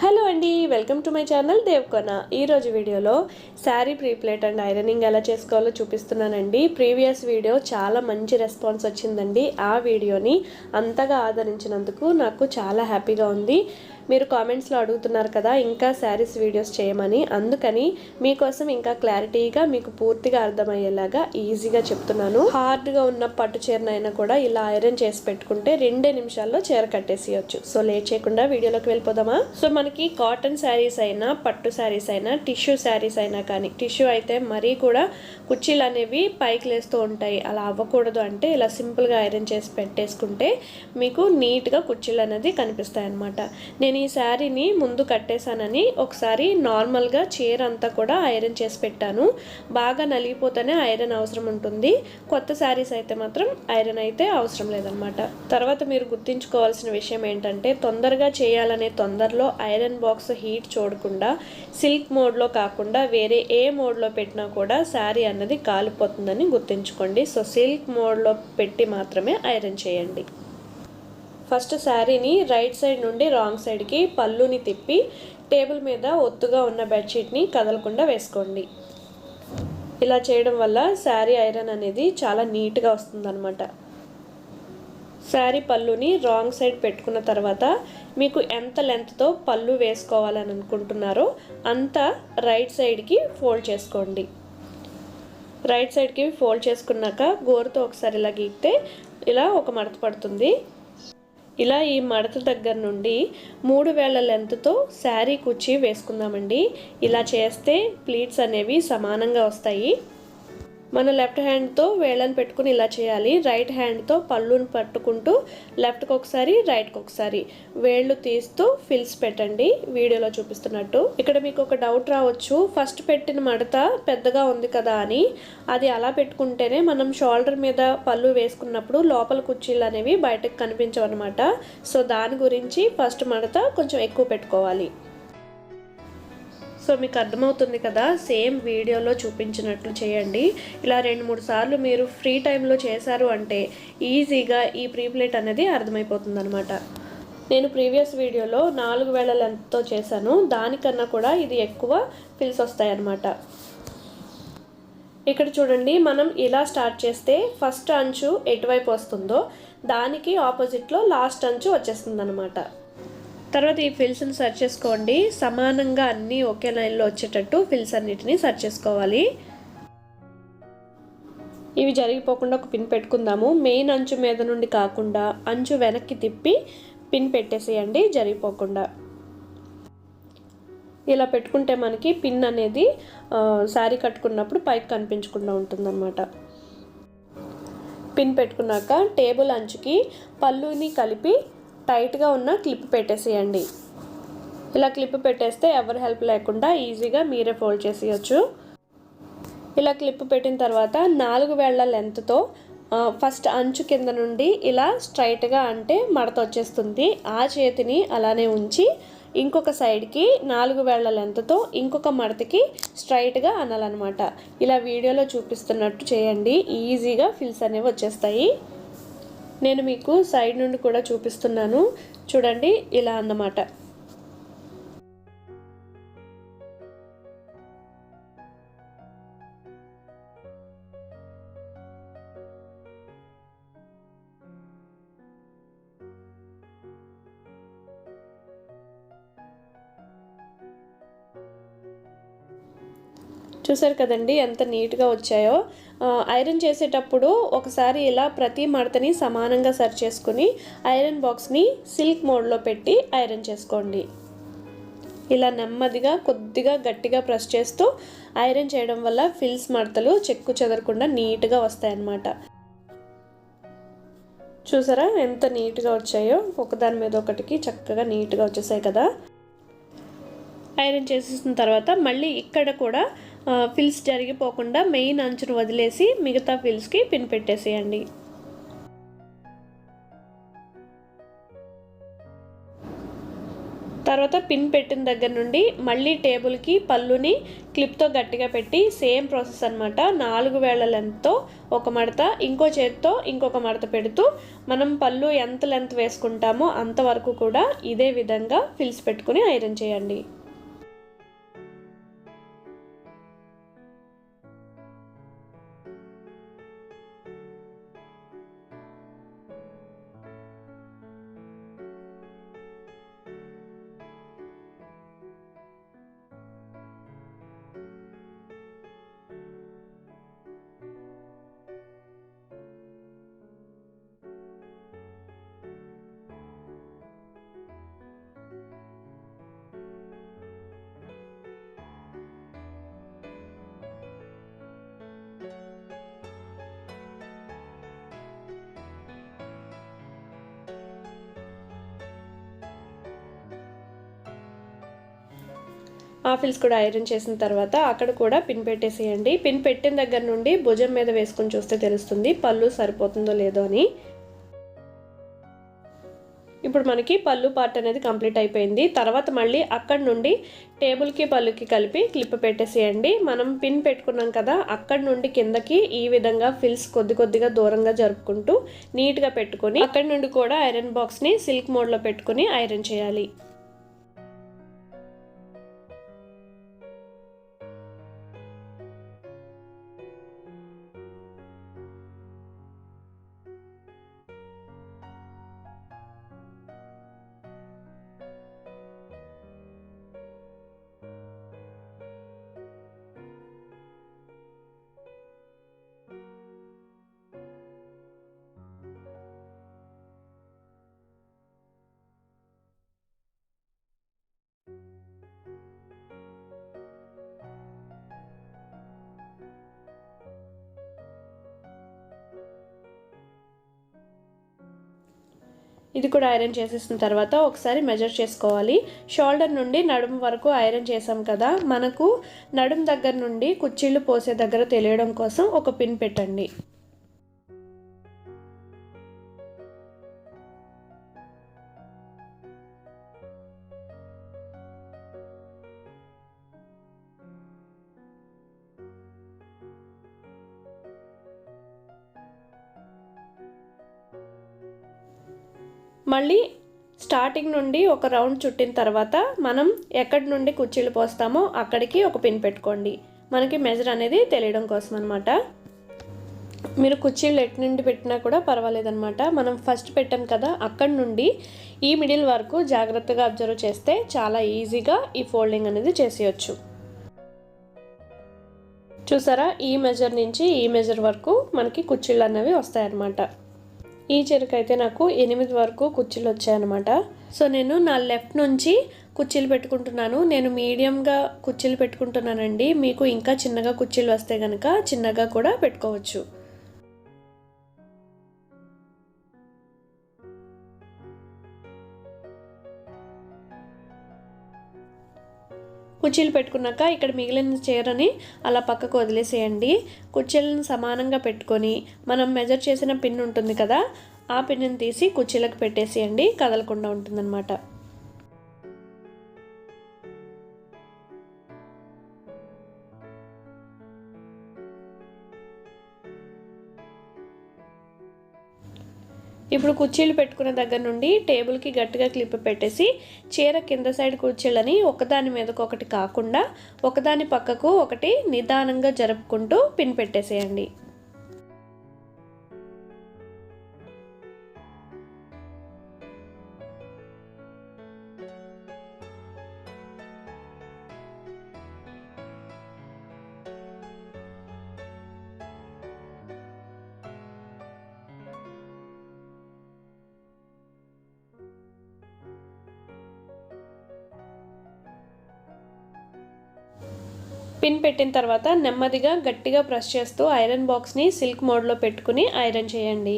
Hello అండి welcome to my channel Devkona. ఈరోజు వీడియోలో శారీ ప్రీప్లేట్ అండ్ ఐరనింగ్ ఎలా చేసుకోవాలో చూపిస్తున్నానండి. ప్రీవియస్ వీడియో చాలా మంచి రెస్పాన్స్ వచ్చిందండి. ఆ వీడియోని అంతగా ఆదరించినందుకు నాకు చాలా హ్యాపీగా ఉంది. మీరు కామెంట్స్లో అడుగుతున్నారు కదా ఇంకా శారీస్ వీడియోస్ చేయమని. అందుకని మీకోసం ఇంకా క్లారిటీగా మీకు పూర్తిగా అర్థమయ్యేలాగా ఈజీగా చెప్తున్నాను. హార్డ్గా ఉన్న పట్టు చీరనైనా కూడా ఇలా ఐరన్ చేసి పెట్టుకుంటే రెండే నిమిషాల్లో చీర కట్టేసేయచ్చు. సో లేట్ చేయకుండా వీడియోలోకి వెళ్ళిపోదామా? సో మనకి కాటన్ శారీస్ అయినా పట్టు శారీస్ అయినా టిష్యూ శారీస్ అయినా కానీ టిష్యూ అయితే మరీ కూడా కుర్చీలు అనేవి పైకి లేస్తూ ఉంటాయి. అలా అవ్వకూడదు అంటే ఇలా సింపుల్గా ఐరన్ చేసి పెట్టేసుకుంటే మీకు నీట్గా కుర్చీలు అనేది కనిపిస్తాయి అనమాట నేను ఈ శారీని ముందు కట్టేశానని ఒకసారి నార్మల్గా చీర అంతా కూడా ఐరన్ చేసి పెట్టాను. బాగా నలిగిపోతేనే ఐరన్ అవసరం ఉంటుంది. కొత్త శారీస్ అయితే మాత్రం ఐరన్ అయితే అవసరం లేదనమాట తర్వాత మీరు గుర్తుంచుకోవాల్సిన విషయం ఏంటంటే తొందరగా చేయాలనే తొందరలో ఐరన్ బాక్స్ హీట్ చూడకుండా సిల్క్ మోడ్లో కాకుండా వేరే ఏ మోడ్లో పెట్టినా కూడా శారీ అన్నది కాలిపోతుందని గుర్తుంచుకోండి. సో సిల్క్ మోడ్లో పెట్టి మాత్రమే ఐరన్ చేయండి. ఫస్ట్ శారీని రైట్ సైడ్ నుండి రాంగ్ సైడ్కి పళ్ళుని తిప్పి టేబుల్ మీద ఒత్తుగా ఉన్న బెడ్షీట్ని కదలకుండా వేసుకోండి. ఇలా చేయడం వల్ల శారీ ఐరన్ అనేది చాలా నీట్గా వస్తుందన్నమాట. శారీ పళ్ళుని రాంగ్ సైడ్ పెట్టుకున్న తర్వాత మీకు ఎంత లెంత్తో పళ్ళు వేసుకోవాలని అనుకుంటున్నారో అంత రైట్ సైడ్కి ఫోల్డ్ చేసుకోండి. రైట్ సైడ్కి ఫోల్డ్ చేసుకున్నాక గోరుతో ఒకసారి ఇలా గీస్తే ఇలా ఒక మడత పడుతుంది. ఇలా ఈ మడత దగ్గర నుండి మూడు వేల లెంత్తో శారీ కుర్చీ వేసుకుందామండి. ఇలా చేస్తే ప్లీట్స్ అనేవి సమానంగా వస్తాయి. మన లెఫ్ట్ హ్యాండ్తో వేళ్ళని పెట్టుకుని ఇలా చేయాలి. రైట్ హ్యాండ్తో పళ్ళును పట్టుకుంటూ లెఫ్ట్కి ఒకసారి రైట్కి ఒకసారి వేళ్ళు తీస్తూ ఫిల్స్ పెట్టండి. వీడియోలో చూపిస్తున్నట్టు. ఇక్కడ మీకు ఒక డౌట్ రావచ్చు. ఫస్ట్ పెట్టిన మడత పెద్దగా ఉంది కదా అని. అది అలా పెట్టుకుంటేనే మనం షోల్డర్ మీద పళ్ళు వేసుకున్నప్పుడు లోపల కుర్చీలు అనేవి బయటకు కనిపించవన్నమాట. సో దాని గురించి ఫస్ట్ మడత కొంచెం ఎక్కువ పెట్టుకోవాలి. సో మీకు అర్థమవుతుంది కదా సేమ్ వీడియోలో చూపించినట్లు చేయండి. ఇలా రెండు మూడు సార్లు మీరు ఫ్రీ టైంలో చేశారు అంటే ఈజీగా ఈ ప్రీప్లేట్ అనేది అర్థమైపోతుంది అనమాట నేను ప్రీవియస్ వీడియోలో నాలుగు వేల లెంత్తో చేశాను. దానికన్నా కూడా ఇది ఎక్కువ ఫిల్స్ వస్తాయన్నమాట. ఇక్కడ చూడండి మనం ఇలా స్టార్ట్ చేస్తే ఫస్ట్ అంచు ఎటువైపు వస్తుందో దానికి ఆపోజిట్లో లాస్ట్ అంచు వచ్చేస్తుంది అనమాట తర్వాత ఈ ఫిల్స్ని సెర్చ్ చేసుకోండి. సమానంగా అన్నీ ఒకే లైన్లో వచ్చేటట్టు ఫిల్స్ అన్నిటిని సెర్చ్ చేసుకోవాలి. ఇవి జరిగిపోకుండా ఒక పిన్ పెట్టుకుందాము. మెయిన్ అంచు మీద నుండి కాకుండా అంచు వెనక్కి తిప్పి పిన్ పెట్టేసేయండి. జరిగిపోకుండా. ఇలా పెట్టుకుంటే మనకి పిన్ అనేది శారీ కట్టుకున్నప్పుడు పైకి కనిపించకుండా ఉంటుందన్నమాట. పిన్ పెట్టుకున్నాక టేబుల్ అంచుకి పళ్ళుని కలిపి టైట్గా ఉన్న క్లిప్ పెట్టేసేయండి. ఇలా క్లిప్ పెట్టేస్తే ఎవరి హెల్ప్ లేకుండా ఈజీగా మీరే ఫోల్డ్ చేసేయచ్చు. ఇలా క్లిప్ పెట్టిన తర్వాత నాలుగు వేళ్ళ లెంత్తో ఫస్ట్ అంచు కింద నుండి ఇలా స్ట్రైట్గా అంటే మడత వచ్చేస్తుంది. ఆ చేతిని అలానే ఉంచి ఇంకొక సైడ్కి నాలుగు వేళ్ళ లెంత్తో ఇంకొక మడతకి స్ట్రైట్గా అనాలన్నమాట. ఇలా వీడియోలో చూపిస్తున్నట్టు చేయండి. ఈజీగా ఫిల్స్ అనేవి వచ్చేస్తాయి. నేను మీకు సైడ్ నుండి కూడా చూపిస్తున్నాను. చూడండి ఇలా అన్నమాట. చూసారు కదండి ఎంత నీట్గా వచ్చాయో. ఐరన్ చేసేటప్పుడు ఒకసారి ఇలా ప్రతి మడతని సమానంగా సర్చ్ చేసుకుని ఐరన్ బాక్స్ని సిల్క్ మోడ్లో పెట్టి ఐరన్ చేసుకోండి. ఇలా నెమ్మదిగా కొద్దిగా గట్టిగా ప్రెస్ చేస్తూ ఐరన్ చేయడం వల్ల ఫిల్స్ మడతలు చెక్కు చెదరకుండా నీట్గా వస్తాయన్నమాట. చూసారా ఎంత నీట్గా వచ్చాయో? ఒకదాని మీద ఒకటికి చక్కగా నీట్గా వచ్చేసాయి కదా. ఐరన్ చేసేసిన తర్వాత మళ్ళీ ఇక్కడ కూడా ఫిల్స్ జరిగిపోకుండా మెయిన్ అంచును వదిలేసి మిగతా ఫిల్స్కి పిన్ పెట్టేసేయండి. తర్వాత పిన్ పెట్టిన దగ్గర నుండి మళ్ళీ టేబుల్కి పళ్ళుని క్లిప్తో గట్టిగా పెట్టి సేమ్ ప్రాసెస్ అనమాట నాలుగు వేల లెంత్తో ఒక మడత ఇంకో చేతితో ఇంకొక మడత పెడుతూ మనం పళ్ళు ఎంత లెంత్ వేసుకుంటామో అంతవరకు కూడా ఇదే విధంగా ఫిల్స్ పెట్టుకుని ఐరన్ చేయండి. ఆఫిల్స్ కూడా ఐరన్ చేసిన తర్వాత అక్కడ కూడా పిన్ పెట్టేసేయండి. పిన్ పెట్టిన దగ్గర నుండి భుజం మీద వేసుకొని చూస్తే తెలుస్తుంది పళ్ళు సరిపోతుందో లేదో అని. ఇప్పుడు మనకి పళ్ళు పార్ట్ అనేది కంప్లీట్ అయిపోయింది. తర్వాత మళ్ళీ అక్కడ నుండి టేబుల్కి పళ్ళుకి కలిపి క్లిప్ పెట్టేసేయండి. మనం పిన్ పెట్టుకున్నాం కదా అక్కడ నుండి కిందకి ఈ విధంగా ఫిల్స్ కొద్ది కొద్దిగా దూరంగా జరుపుకుంటూ నీట్గా పెట్టుకొని అక్కడ నుండి కూడా ఐరన్ బాక్స్ని సిల్క్ మోడ్లో పెట్టుకుని ఐరన్ చేయాలి. ఇది కూడా ఐరన్ చేసేసిన తర్వాత ఒకసారి మెజర్ చేసుకోవాలి. షోల్డర్ నుండి నడుము వరకు ఐరన్ చేసాం కదా మనకు నడుము దగ్గర నుండి కుర్చీలు పోసే దగ్గర తెలియడం కోసం ఒక పిన్ పెట్టండి. మళ్ళీ స్టార్టింగ్ నుండి ఒక రౌండ్ చుట్టిన తర్వాత మనం ఎక్కడి నుండి కుర్చీలు పోస్తామో అక్కడికి ఒక పిన్ పెట్టుకోండి. మనకి మెజర్ అనేది తెలియడం కోసం అనమాట మీరు కుర్చీలు ఎటు నుండి పెట్టినా కూడా పర్వాలేదన్నమాట మనం ఫస్ట్ పెట్టాం కదా అక్కడి నుండి ఈ మిడిల్ వరకు జాగ్రత్తగా అబ్జర్వ్ చేస్తే చాలా ఈజీగా ఈ ఫోల్డింగ్ అనేది చేసేయచ్చు. చూసారా? ఈ మెజర్ నుంచి ఈ మెజర్ వరకు మనకి కుర్చీలు అనేవి వస్తాయన్నమాట ఈ చెరుకు నాకు ఎనిమిది వరకు కుర్చీలు వచ్చాయన్నమాట. సో నేను నా లెఫ్ట్ నుంచి కుర్చీలు పెట్టుకుంటున్నాను. నేను మీడియంగా కుర్చీలు పెట్టుకుంటున్నానండి. మీకు ఇంకా చిన్నగా కుర్చీలు వస్తే కనుక చిన్నగా కూడా పెట్టుకోవచ్చు. కుర్చీలు పెట్టుకున్నాక ఇక్కడ మిగిలిన చీరని అలా పక్కకు వదిలేసేయండి. కుర్చీలను సమానంగా పెట్టుకొని మనం మెజర్ చేసిన పిన్ ఉంటుంది కదా ఆ పిన్ని తీసి కుర్చీలకు పెట్టేసేయండి. కదలకుండా ఉంటుందన్నమాట. ఇప్పుడు కుర్చీలు పెట్టుకున్న దగ్గర నుండి టేబుల్కి గట్టిగా క్లిప్ పెట్టేసి చీర కింద సైడ్ కుర్చీలని ఒకదాని మీదకు ఒకటి కాకుండా ఒకదాని పక్కకు ఒకటి నిదానంగా జరుపుకుంటూ పిన్ పెట్టేసేయండి. పిన్ పెట్టిన తర్వాత నెమ్మదిగా గట్టిగా ప్రెస్ చేస్తూ ఐరన్ బాక్స్ని సిల్క్ మోడ్లో పెట్టుకుని ఐరన్ చేయండి.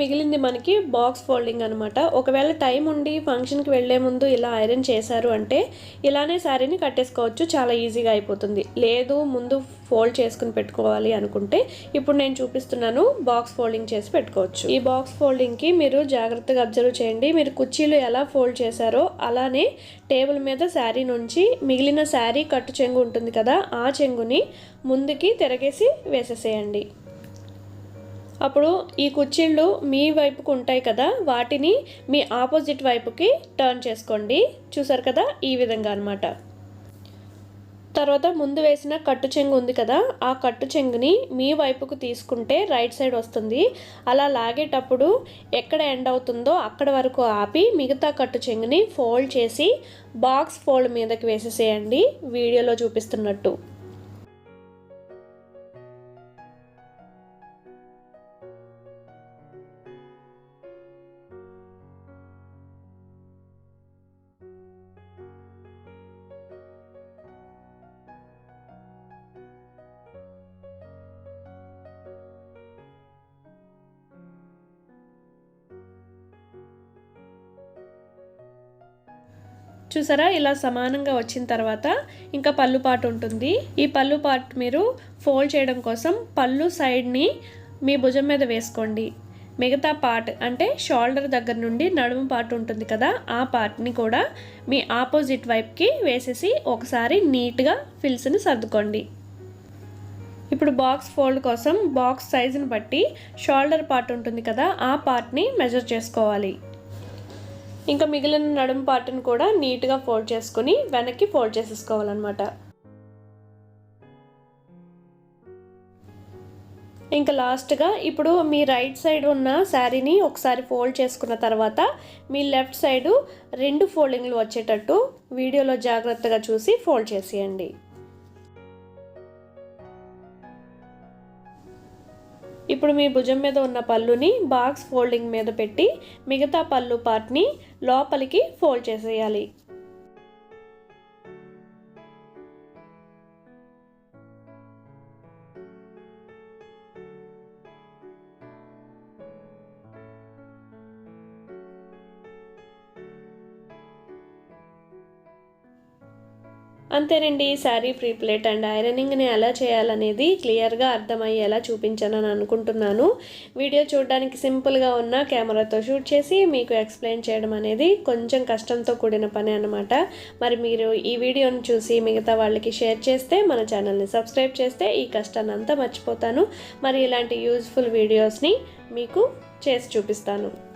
మిగిలింది మనకి బాక్స్ ఫోల్డింగ్ అనమాట ఒకవేళ టైం ఉండి ఫంక్షన్కి వెళ్ళే ముందు ఇలా ఐరన్ చేశారు అంటే ఇలానే శారీని కట్టేసుకోవచ్చు చాలా ఈజీగా అయిపోతుంది. లేదు ముందు ఫోల్డ్ చేసుకుని పెట్టుకోవాలి అనుకుంటే ఇప్పుడు నేను చూపిస్తున్నాను బాక్స్ ఫోల్డింగ్ చేసి పెట్టుకోవచ్చు. ఈ బాక్స్ ఫోల్డింగ్కి మీరు జాగ్రత్తగా అబ్జర్వ్ చేయండి. మీరు కుర్చీలు ఎలా ఫోల్డ్ చేశారో అలానే టేబుల్ మీద శారీ నుంచి మిగిలిన శారీ కట్టు చెంగు ఉంటుంది కదా ఆ చెంగుని ముందుకి తిరగేసి వేసేసేయండి. అప్పుడు ఈ కుర్చీళ్ళు మీ వైపుకు ఉంటాయి కదా వాటిని మీ ఆపోజిట్ వైపుకి టర్న్ చేసుకోండి. చూసారు కదా ఈ విధంగా అనమాట తర్వాత ముందు వేసిన కట్టు చెంగు ఉంది కదా ఆ కట్టు చెంగుని మీ వైపుకు తీసుకుంటే రైట్ సైడ్ వస్తుంది. అలా లాగేటప్పుడు ఎక్కడ ఎండ్ అవుతుందో అక్కడ వరకు ఆపి మిగతా కట్టు చెంగుని ఫోల్డ్ చేసి బాక్స్ ఫోల్డ్ మీదకి వేసేసేయండి. వీడియోలో చూపిస్తున్నట్టు. చూసారా? ఇలా సమానంగా వచ్చిన తర్వాత ఇంకా పళ్ళు పాటు ఉంటుంది. ఈ పళ్ళు పార్ట్ మీరు ఫోల్డ్ చేయడం కోసం పళ్ళు సైడ్ని మీ భుజం మీద వేసుకోండి. మిగతా పార్ట్ అంటే షోల్డర్ దగ్గర నుండి నడుము పార్ట్ ఉంటుంది కదా ఆ పార్ట్ని కూడా మీ ఆపోజిట్ వైపుకి వేసేసి ఒకసారి నీట్గా ఫిల్స్ని సర్దుకోండి. ఇప్పుడు బాక్స్ ఫోల్డ్ కోసం బాక్స్ సైజుని బట్టి షోల్డర్ పార్ట్ ఉంటుంది కదా ఆ పార్ట్ని మెజర్ చేసుకోవాలి. ఇంకా మిగిలిన నడుము పార్ట్ని కూడా నీట్గా ఫోల్డ్ చేసుకొని వెనక్కి ఫోల్డ్ చేసేసుకోవాలన్నమాట. ఇంకా లాస్ట్గా ఇప్పుడు మీ రైట్ సైడ్ ఉన్న శారీని ఒకసారి ఫోల్డ్ చేసుకున్న తర్వాత మీ లెఫ్ట్ సైడు రెండు ఫోల్డింగ్లు వచ్చేటట్టు వీడియోలో జాగ్రత్తగా చూసి ఫోల్డ్ చేసేయండి. ఇప్పుడు మీ భుజం మీద ఉన్న పళ్ళుని బాక్స్ ఫోల్డింగ్ మీద పెట్టి మిగతా పళ్ళు పార్ట్ని లోపలికి ఫోల్డ్ చేసేయాలి. అంతేనండి శారీ ఫ్రీ ప్లేట్ అండ్ ఐరనింగ్ని ఎలా చేయాలనేది క్లియర్గా అర్థమయ్యేలా చూపించానని అనుకుంటున్నాను. వీడియో చూడడానికి సింపుల్గా ఉన్న కెమెరాతో షూట్ చేసి మీకు ఎక్స్ప్లెయిన్ చేయడం అనేది కొంచెం కష్టంతో కూడిన పని అనమాట మరి మీరు ఈ వీడియోని చూసి మిగతా వాళ్ళకి షేర్ చేస్తే మన ఛానల్ని సబ్స్క్రైబ్ చేస్తే ఈ కష్టాన్ని అంతా మర్చిపోతాను. మరి ఇలాంటి యూజ్ఫుల్ వీడియోస్ని మీకు చేసి చూపిస్తాను.